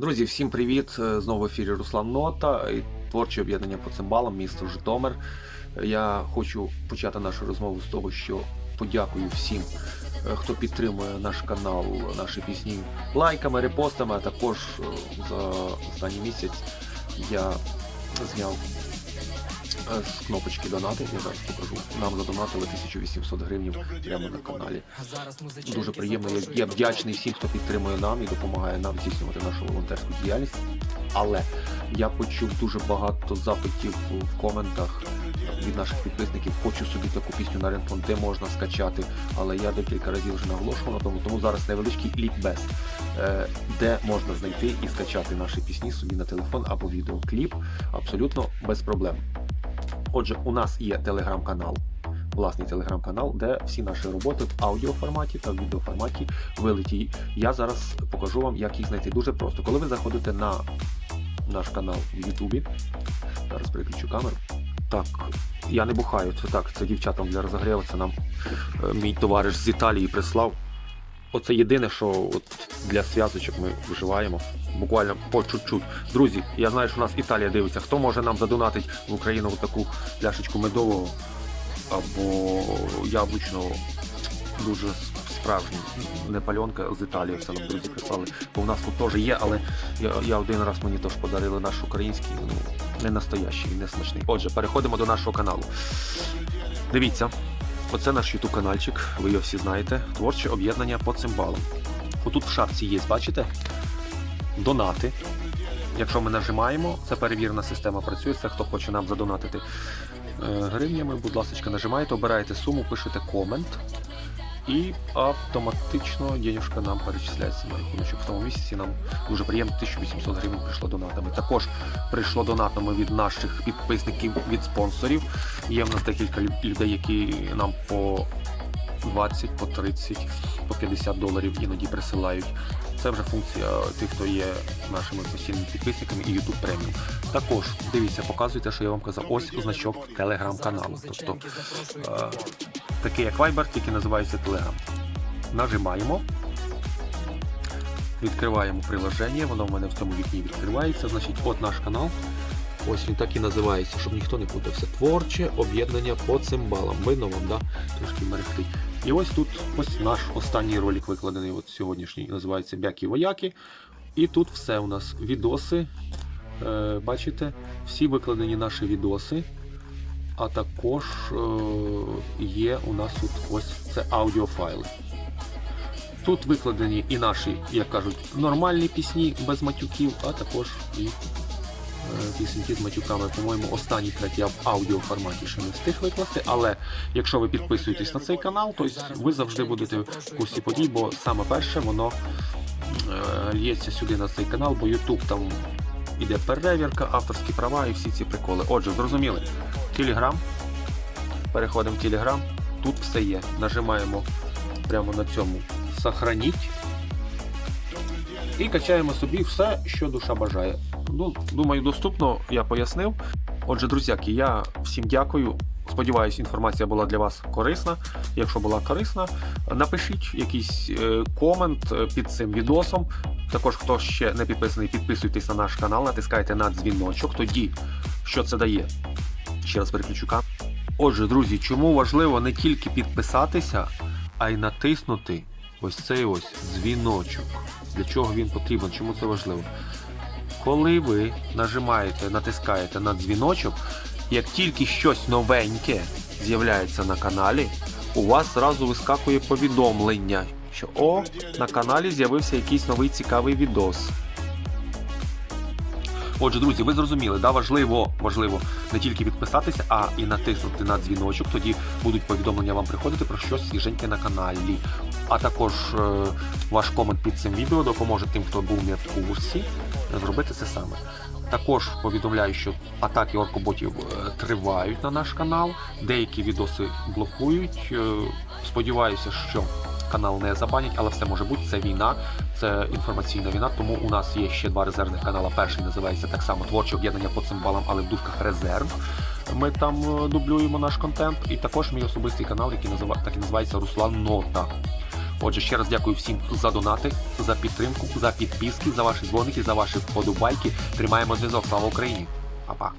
Друзі, всім привіт! Е, Знову в ефірі Руслан Нота і творче об'єднання по цимбалам, місто Житомир. Е, Я хочу почати нашу розмову з того, що подякую всім, е, хто підтримує наш канал, наші пісні лайками, репостами, а також за останній місяць я зняв е, з кнопочки донати, я зараз покажу. Нам задонатили 1800 гривень прямо на каналі. Дуже приємно. Я, я вдячний всім, хто підтримує нам і допомагає нам здійснювати нашу волонтерську діяльність. Але я почув дуже багато запитів в коментах від наших підписників. Хочу собі таку пісню на рингтон, де можна скачати. Але я декілька разів вже наголошував на тому, тому зараз невеличкий лікбез, е, де можна знайти і скачати наші пісні собі на телефон або відеокліп абсолютно без проблем. Отже, у нас є телеграм-канал, власний телеграм-канал, де всі наші роботи в аудіоформаті та в відеоформаті вилиті. Я зараз покажу вам, як їх знайти. Дуже просто. Коли ви заходите на наш канал в Ютубі, зараз переключу камеру. Так, я не бухаю, це так, це дівчатам для розогріву, це нам е, мій товариш з Італії прислав. Оце єдине, що от для зв'язочок ми вживаємо. Буквально по чуть-чуть. Друзі, я знаю, що у нас Італія дивиться. Хто може нам задонатить в Україну таку пляшечку медового або яблучного, дуже справжній, не пальонка з Італії, це нам друзі прислали. Бо в нас тут теж є, але я, я один раз мені теж подарили наш український, ну не настоящий, не смачний. Отже, переходимо до нашого каналу. Дивіться, оце наш ютуб каналчик, ви його всі знаєте. Творче об'єднання по цимбалам. Отут в шапці є, бачите? Донати. Якщо ми нажимаємо, це перевірена система працює, це хто хоче нам задонатити е, гривнями, будь ласка, нажимаєте, обираєте суму, пишете комент. І автоматично денежка нам перечисляється на рахуночок. В тому місяці нам дуже приємно 1800 гривень прийшло донатами. Також прийшло донатами від наших підписників, від спонсорів. Є в нас декілька людей, які нам по 20, по 30, по 50 доларів іноді присилають. Це вже функція тих, хто є нашими постійними підписниками і YouTube преміум. Також дивіться, показуйте, що я вам казав. Ось значок телеграм-каналу. Тобто е, такий як Viber, тільки називається Telegram. Нажимаємо. Відкриваємо приложення, воно в мене в цьому вікні відкривається. Значить, от наш канал. Ось він так і називається, щоб ніхто не путався. Творче об'єднання по цимбалам. Видно вам, да? Трошки мерехтить. І ось тут ось наш останній ролик викладений, от сьогоднішній, називається Бякі Вояки. І тут все у нас відоси. Е, бачите, всі викладені наші відоси. А також е, є у нас тут ось це аудіофайли. Тут викладені і наші, як кажуть, нормальні пісні без матюків, а також і е, пісеньки з матюками. По-моєму, останній трек я в аудіоформаті ще не встиг викласти. Але якщо ви підписуєтесь на цей канал, то ви завжди будете в курсі подій, бо саме перше воно е, лється сюди на цей канал, бо YouTube там іде перевірка, авторські права і всі ці приколи. Отже, зрозуміли. Телеграм. Переходимо в Телеграм. Тут все є. Нажимаємо прямо на цьому Сохраніть. І качаємо собі все, що душа бажає. Ну, думаю, доступно, я пояснив. Отже, друзяки, я всім дякую. Сподіваюсь, інформація була для вас корисна. Якщо була корисна, напишіть якийсь е, комент е, під цим відосом. Також, хто ще не підписаний, підписуйтесь на наш канал, натискайте на дзвіночок. Тоді, що це дає? Ще раз переключу. Отже, друзі, чому важливо не тільки підписатися, а й натиснути ось цей ось дзвіночок. Для чого він потрібен? Чому це важливо? Коли ви нажимаєте, натискаєте на дзвіночок, як тільки щось новеньке з'являється на каналі, у вас зразу вискакує повідомлення, що о, на каналі з'явився якийсь новий цікавий відос. Отже, друзі, ви зрозуміли, да, важливо, важливо не тільки підписатися, а і натиснути на дзвіночок. Тоді будуть повідомлення вам приходити про щось свіженьке на каналі. А також е, ваш комент під цим відео допоможе тим, хто був не в курсі, зробити це саме. Також повідомляю, що атаки оркоботів е, тривають на наш канал. Деякі відоси блокують. Е, Сподіваюся, що канал не забанять, але все може бути. Це війна, це інформаційна війна. Тому у нас є ще два резервних канала. Перший називається так само творче об'єднання по цимбалам, але в дужках резерв. Ми там е, дублюємо наш контент. І також мій особистий канал, який так і називається Руслан Нота. Отже, ще раз дякую всім за донати, за підтримку, за підписки, за ваші дзвоники, за ваші вподобайки. Тримаємо зв'язок. Слава Україні! Па-па!